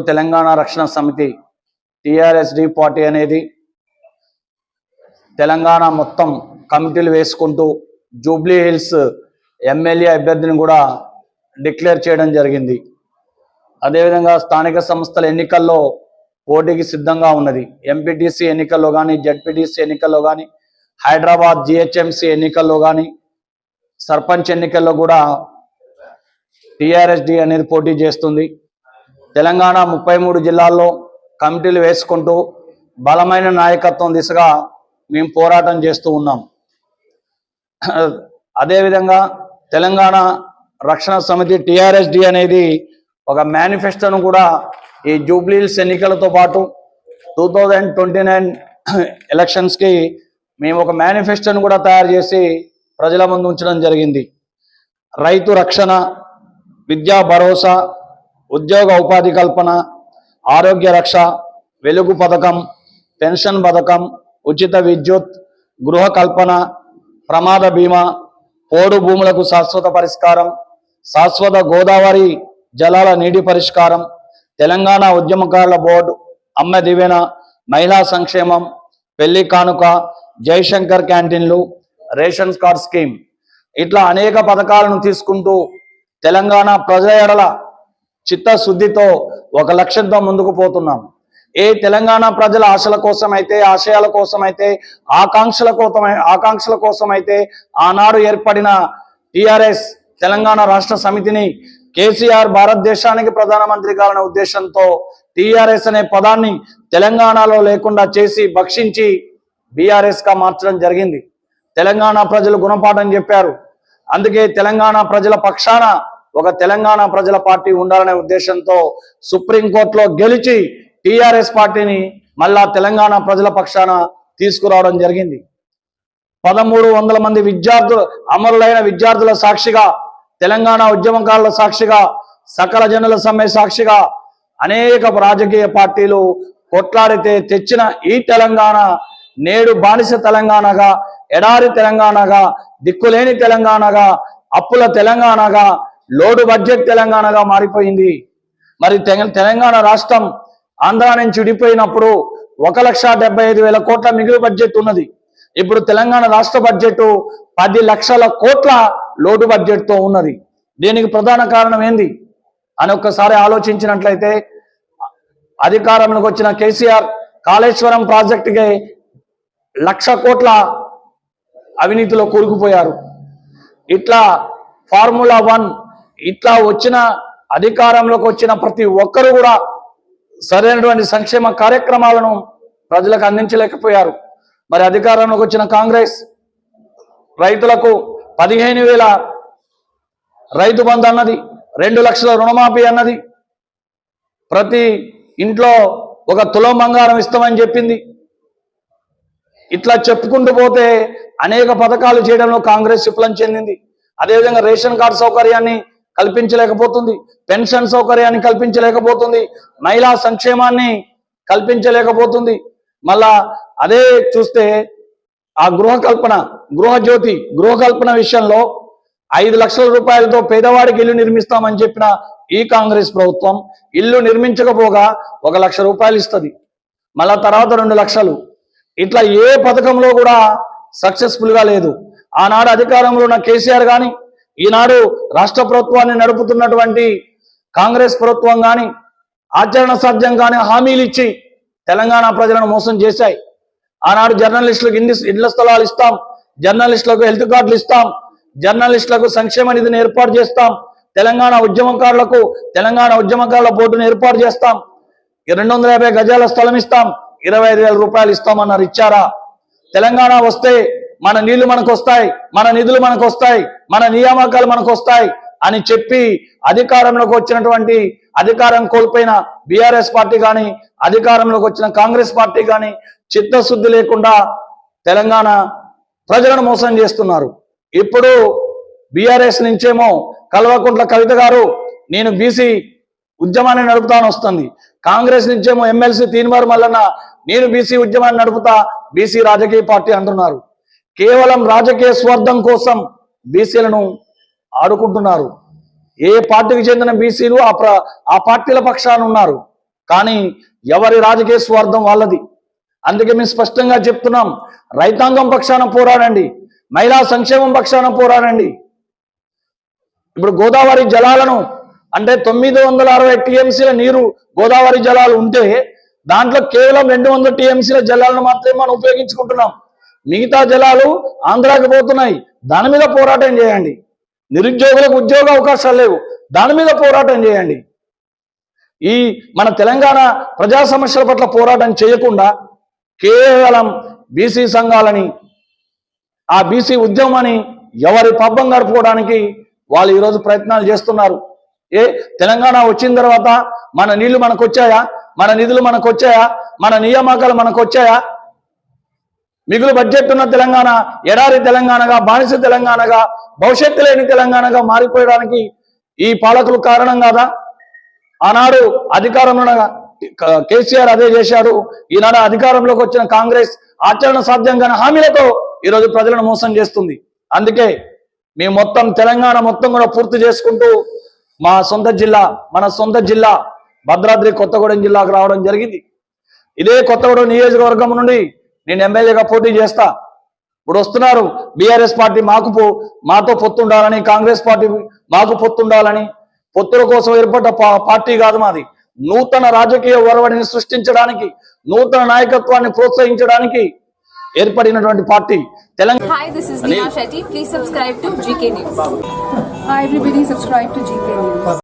తెలంగాణ రక్షణ సమితి టిఆర్ఎస్డి పార్టీ అనేది తెలంగాణ మొత్తం కమిటీలు వేసుకుంటూ జూబ్లీ హిల్స్ ఎమ్మెల్యే అభ్యర్థిని కూడా డిక్లేర్ చేయడం జరిగింది. అదేవిధంగా స్థానిక సంస్థల ఎన్నికల్లో పోటీకి సిద్ధంగా ఉన్నది. ఎంపీటీసీ ఎన్నికల్లో కానీ జడ్పీటీసీ ఎన్నికల్లో కానీ హైదరాబాద్ జిహెచ్ఎంసీ ఎన్నికల్లో కానీ సర్పంచ్ ఎన్నికల్లో కూడా టిఆర్ఎస్డి అనేది పోటీ చేస్తుంది. తెలంగాణ ముప్పై మూడు జిల్లాల్లో కమిటీలు వేసుకుంటూ బలమైన నాయకత్వం దిశగా మేము పోరాటం చేస్తూ ఉన్నాం. అదేవిధంగా తెలంగాణ రక్షణ సమితి టిఆర్ఎస్డి అనేది ఒక మేనిఫెస్టోను కూడా ఈ జూబ్లీల్స్ ఎన్నికలతో పాటు టూ థౌజండ్ ట్వంటీ నైన్ ఎలక్షన్స్కి మేము ఒక మేనిఫెస్టోను కూడా తయారు చేసి ప్రజల ముందు ఉంచడం జరిగింది. రైతు రక్షణ విద్యా భరోసా ఉద్యోగ ఉపాధి కల్పన ఆరోగ్య రక్ష వెలుగు పథకం పెన్షన్ పథకం ఉచిత విద్యుత్ గృహ కల్పన ప్రమాద బీమా పోడు భూములకు శాశ్వత పరిష్కారం శాశ్వత గోదావరి జలాల నీటి పరిష్కారం తెలంగాణ ఉద్యమకారుల బోర్డు అమ్మ దివెన మహిళా సంక్షేమం పెళ్ళి కానుక జయశంకర్ క్యాంటీన్లు రేషన్ కార్డ్ స్కీమ్. ఇట్లా అనేక పథకాలను తీసుకుంటూ తెలంగాణ ప్రజల ఎడల చిత్తశుద్ధితో ఒక లక్ష్యంతో ముందుకు పోతున్నాం. ఏ తెలంగాణ ప్రజల ఆశల కోసం అయితే ఆశయాల కోసం అయితే ఆకాంక్షల కోసం ఆకాంక్షల కోసం అయితే ఆనాడు ఏర్పడిన టిఆర్ఎస్ తెలంగాణ రాష్ట్ర సమితిని కేసీఆర్ భారతదేశానికి ప్రధానమంత్రి కావాలనే ఉద్దేశంతో టిఆర్ఎస్ అనే పదాన్ని తెలంగాణలో లేకుండా చేసి భక్షించి బీఆర్ఎస్గా మార్చడం జరిగింది. తెలంగాణ ప్రజలు గుణపాఠం చెప్పారు. అందుకే తెలంగాణ ప్రజల పక్షాన ఒక తెలంగాణ ప్రజల పార్టీ ఉండాలనే ఉద్దేశంతో సుప్రీంకోర్టులో గెలిచి టీఆర్ఎస్ పార్టీని మళ్ళా తెలంగాణ ప్రజల పక్షాన తీసుకురావడం జరిగింది. పదమూడు వందల మంది విద్యార్థులు అమరులైన విద్యార్థుల సాక్షిగా తెలంగాణ ఉద్యమకారుల సాక్షిగా సకల జనుల సమ్మె సాక్షిగా అనేక రాజకీయ పార్టీలు కొట్లాడితే తెచ్చిన ఈ తెలంగాణ నేడు బానిస తెలంగాణగా ఎడారి తెలంగాణగా దిక్కులేని తెలంగాణగా అప్పుల తెలంగాణగా లోడు బడ్జెట్ తెలంగాణగా మారిపోయింది. మరి తెగ- తెలంగాణ రాష్ట్రం ఆంధ్ర నుంచి విడిపోయినప్పుడు ఒక లక్ష డెబ్బై ఐదు వేల కోట్ల మిగులు బడ్జెట్ ఉన్నది. ఇప్పుడు తెలంగాణ రాష్ట్ర బడ్జెట్ పది లక్షల కోట్ల లోటు బడ్జెట్తో ఉన్నది. దీనికి ప్రధాన కారణం ఏంది? అని ఒక్కసారి ఆలోచించినట్లయితే అధికారంలోకి వచ్చిన కేసీఆర్ కాళేశ్వరం ప్రాజెక్టుకి లక్ష కోట్ల అవినీతిలో కూరుకుపోయారు. ఇట్లా ఫార్ములా వన్ ఇట్లా వచ్చిన అధికారంలోకి వచ్చిన ప్రతి ఒక్కరు కూడా సరైనటువంటి సంక్షేమ కార్యక్రమాలను ప్రజలకు అందించలేకపోయారు. మరి అధికారంలోకి వచ్చిన కాంగ్రెస్ రైతులకు పదిహేను వేల రైతు బంధు అన్నది రెండు లక్షల రుణమాఫీ అన్నది ప్రతి ఇంట్లో ఒక తులం బంగారం ఇస్తామని చెప్పింది. ఇట్లా చెప్పుకుంటూ పోతే అనేక పథకాలు చేయడంలో కాంగ్రెస్ విఫలం చెందింది. అదేవిధంగా రేషన్ కార్డు సౌకర్యాన్ని కల్పించలేకపోతుంది. పెన్షన్ సౌకర్యాన్ని కల్పించలేకపోతుంది. మహిళా సంక్షేమాన్ని కల్పించలేకపోతుంది. మళ్ళా అదే చూస్తే ఆ గృహ కల్పన గృహకల్పన గృహ కల్పన విషయంలో ఐదు లక్షల రూపాయలతో పేదవాడికి ఇల్లు నిర్మిస్తామని చెప్పిన ఈ కాంగ్రెస్ ప్రభుత్వం ఇల్లు నిర్మించకపోగా ఒక లక్ష రూపాయలు ఇస్తుంది. మళ్ళా తర్వాత రెండు లక్షలు. ఇట్లా ఏ పథకంలో కూడా సక్సెస్ఫుల్గా లేదు. ఆనాడు అధికారంలో ఉన్న కేసీఆర్ కానీ ఈనాడు రాష్ట్ర ప్రభుత్వాన్ని నడుపుతున్నటువంటి కాంగ్రెస్ ప్రభుత్వం కానీ ఆచరణ సాధ్యం కానీ హామీలు ఇచ్చి తెలంగాణ ప్రజలను మోసం చేశాయి. ఆనాడు జర్నలిస్టులకు ఇండి ఇండ్ల స్థలాలు ఇస్తాం జర్నలిస్టులకు హెల్త్ కార్డులు ఇస్తాం జర్నలిస్టులకు సంక్షేమ నిధిని ఏర్పాటు చేస్తాం తెలంగాణ ఉద్యమకారులకు తెలంగాణ ఉద్యమకారుల బోర్డును ఏర్పాటు చేస్తాం రెండు వందల యాభై గజాల స్థలం ఇస్తాం ఇరవై ఐదు వేల రూపాయలు ఇస్తామన్నారు ఇచ్చారా? తెలంగాణ వస్తే మన నీళ్ళు మనకు వస్తాయి మన నిధులు మనకు వస్తాయి మన నియామకాలు మనకు వస్తాయి అని చెప్పి అధికారంలోకి వచ్చినటువంటి అధికారం కోల్పోయిన బీఆర్ఎస్ పార్టీ కానీ అధికారంలోకి వచ్చిన కాంగ్రెస్ పార్టీ కానీ చిత్తశుద్ధి లేకుండా తెలంగాణ ప్రజలను మోసం చేస్తున్నారు. ఇప్పుడు బీఆర్ఎస్ నుంచేమో కల్వకుంట్ల కవిత గారు నేను బీసీ ఉద్యమాన్ని నడుపుతాను వస్తుంది. కాంగ్రెస్ నుంచేమో ఎమ్మెల్సీ తీన్మార్ మల్లన్న నేను బీసీ ఉద్యమాన్ని నడుపుతా బీసీ రాజకీయ పార్టీ అంటున్నారు. కేవలం రాజకీయ స్వార్థం కోసం బీసీలను ఆడుకుంటున్నారు. ఏ పార్టీకి చెందిన బీసీలు ఆ ప్ర ఆ పార్టీల పక్షాన ఉన్నారు. కానీ ఎవరి రాజకీయ స్వార్థం వాళ్ళది. అందుకే మేము స్పష్టంగా చెప్తున్నాం రైతాంగం పక్షాన పోరాడండి మహిళా సంక్షేమం పక్షాన పోరాడండి. ఇప్పుడు గోదావరి జలాలను అంటే తొమ్మిది వందల అరవై టీఎంసీల నీరు గోదావరి జలాలు ఉంటే దాంట్లో కేవలం రెండు వందల టీఎంసీల జలాలను మాత్రమే మనం ఉపయోగించుకుంటున్నాం. మిగతా జలాలు ఆంధ్రాకి పోతున్నాయి. దాని మీద పోరాటం చేయండి. నిరుద్యోగులకు ఉద్యోగ అవకాశాలు లేవు. దాని మీద పోరాటం చేయండి. ఈ మన తెలంగాణ ప్రజా సమస్యల పట్ల పోరాటం చేయకుండా కేవలం బీసీ సంఘాలని ఆ బీసీ ఉద్యమాన్ని ఎవరి పబ్బం గడుపుకోవడానికి వాళ్ళు ఈరోజు ప్రయత్నాలు చేస్తున్నారు. ఏ తెలంగాణ వచ్చిన తర్వాత మన నీళ్ళు మనకు వచ్చాయా మన నిధులు మనకు వచ్చాయా మన నియామకాలు మనకు వచ్చాయా మిగులు బడ్జెట్ ఉన్న తెలంగాణ ఎడారి తెలంగాణగా బానిస తెలంగాణగా భవిష్యత్తు లేని తెలంగాణగా మారిపోయడానికి ఈ పాలకులు కారణం కాదా? ఆనాడు అధికారంలో కేసీఆర్ అదే చేశాడు. ఈనాడు అధికారంలోకి వచ్చిన కాంగ్రెస్ ఆచరణ సాధ్యం కాని హామీలతో ఈరోజు ప్రజలను మోసం చేస్తుంది. అందుకే మేము మొత్తం తెలంగాణ మొత్తం కూడా పూర్తి చేసుకుంటూ మా సొంత జిల్లా మన సొంత జిల్లా భద్రాద్రి కొత్తగూడెం జిల్లాకు రావడం జరిగింది. ఇదే కొత్తగూడెం నియోజకవర్గం నుండి నేను ఎమ్మెల్యేగా పోటీ చేస్తా. ఇప్పుడు వస్తున్నారు బీఆర్ఎస్ పార్టీ మాకు పో- మాతో పొత్తుండాలని కాంగ్రెస్ పార్టీ మాకు పొత్తుండాలని పొత్తుల కోసం ఏర్పడ్డ పార్టీ కాదు మాది. నూతన రాజకీయ ఒరవడిని సృష్టించడానికి నూతన నాయకత్వాన్ని ప్రోత్సహించడానికి ఏర్పడినటువంటి పార్టీ తెలంగాణ.